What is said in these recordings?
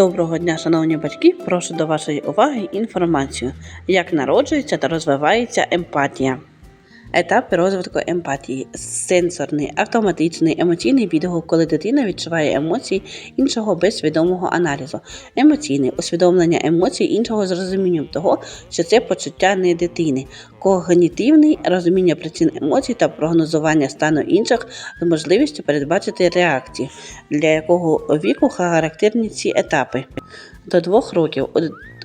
Доброго дня, шановні батьки! Прошу до вашої уваги інформацію, як народжується та розвивається емпатія. Етапи розвитку емпатії сенсорний, автоматичний, емоційний відгук, коли дитина відчуває емоції іншого без свідомого аналізу. Емоційний усвідомлення емоцій іншого з розумінням того, що це почуття не дитини. Когнітивний розуміння причин емоцій та прогнозування стану інших з можливістю передбачити реакції, для якого віку характерні ці етапи. До двох років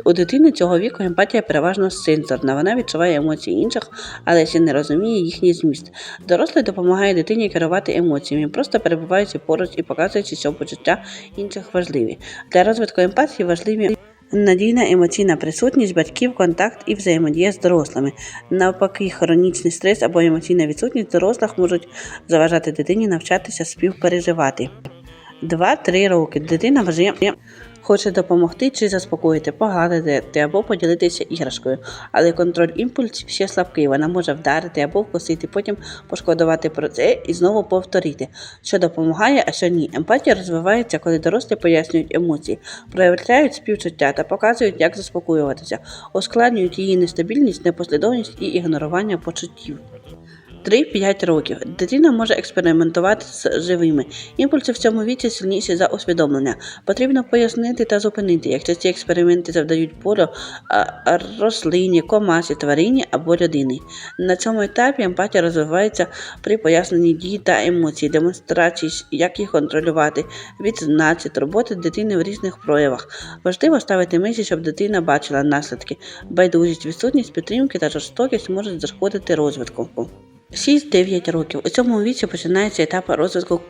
у дитини цього віку емпатія переважно сенсорна. Вона відчуває емоції інших, але ще не розуміє їхній зміст. Дорослий допомагає дитині керувати емоціями, просто перебуваючи поруч і показуючи, що почуття інших важливі. Для розвитку емпатії важливі. Надійна емоційна присутність батьків, контакт і взаємодія з дорослими. Навпаки, хронічний стрес або емоційна відсутність дорослих можуть заважати дитині навчатися співпереживати. 2-3 роки дитина вже хоче допомогти чи заспокоїти, погладити або поділитися іграшкою, але контроль імпульсів ще слабкий. Вона може вдарити або вкусити, потім пошкодувати про це і знову повторити, що допомагає, а що ні. Емпатія розвивається, коли дорослі пояснюють емоції, проявляють співчуття та показують, як заспокоюватися, ускладнюють її нестабільність, непослідовність і ігнорування почуттів. 3-5 років дитина може експериментувати з живими. Імпульси в цьому віці сильніші за усвідомлення. Потрібно пояснити та зупинити, якщо ці експерименти завдають болю рослині, комасі, тварині або людині. На цьому етапі емпатія розвивається при поясненні дій та емоцій, демонстрації, як їх контролювати, відзнаці, турботи дитини в різних проявах. Важливо ставити межі, щоб дитина бачила наслідки. Байдужість, відсутність підтримки та жорстокість можуть зашкодити розвитку. 6-9 років. У цьому віці починається етап розвитку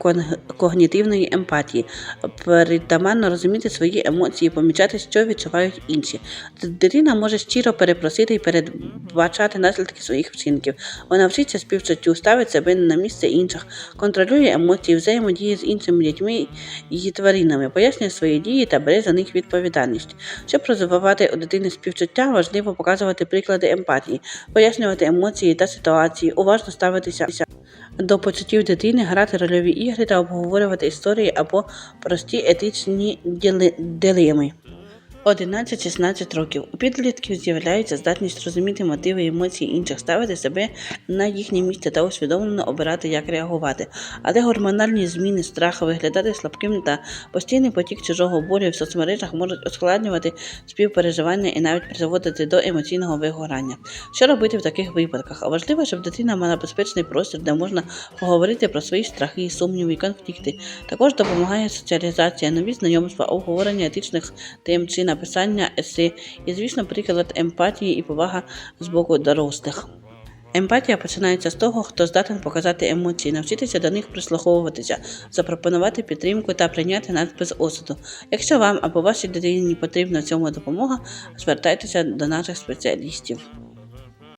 когнітивної емпатії. Притаманно розуміти свої емоції, помічати, що відчувають інші. Дитина може щиро перепросити і передбачати наслідки своїх вчинків. Вона вчиться співчуттю, ставить себе на місце інших, контролює емоції, взаємодіє з іншими дітьми і тваринами, пояснює свої дії та бере за них відповідальність. Щоб розвивати у дитини співчуття, важливо показувати приклади емпатії, пояснювати емоції та ситуації, уважно ставитися до почуттів дитини, грати рольові ігри та обговорювати історії або прості етичні дилеми. 11-16 років. У підлітків з'являється здатність розуміти мотиви і емоції інших, ставити себе на їхнє місце та усвідомлено обирати, як реагувати. Але гормональні зміни, страх, виглядати слабким та постійний потік чужого болю в соцмережах можуть ускладнювати співпереживання і навіть призводити до емоційного вигорання. Що робити в таких випадках? А важливо, щоб дитина мала безпечний простір, де можна поговорити про свої страхи, сумніви і конфлікти. Також допомагає соціалізація, нові знайомства, обговорення етичних тем чи написання есе і, звісно, приклад емпатії і повага з боку дорослих. Емпатія починається з того, хто здатен показати емоції, навчитися до них прислуховуватися, запропонувати підтримку та прийняти нас без осуду. Якщо вам або вашій дитині потрібна цьому допомога, звертайтеся до наших спеціалістів.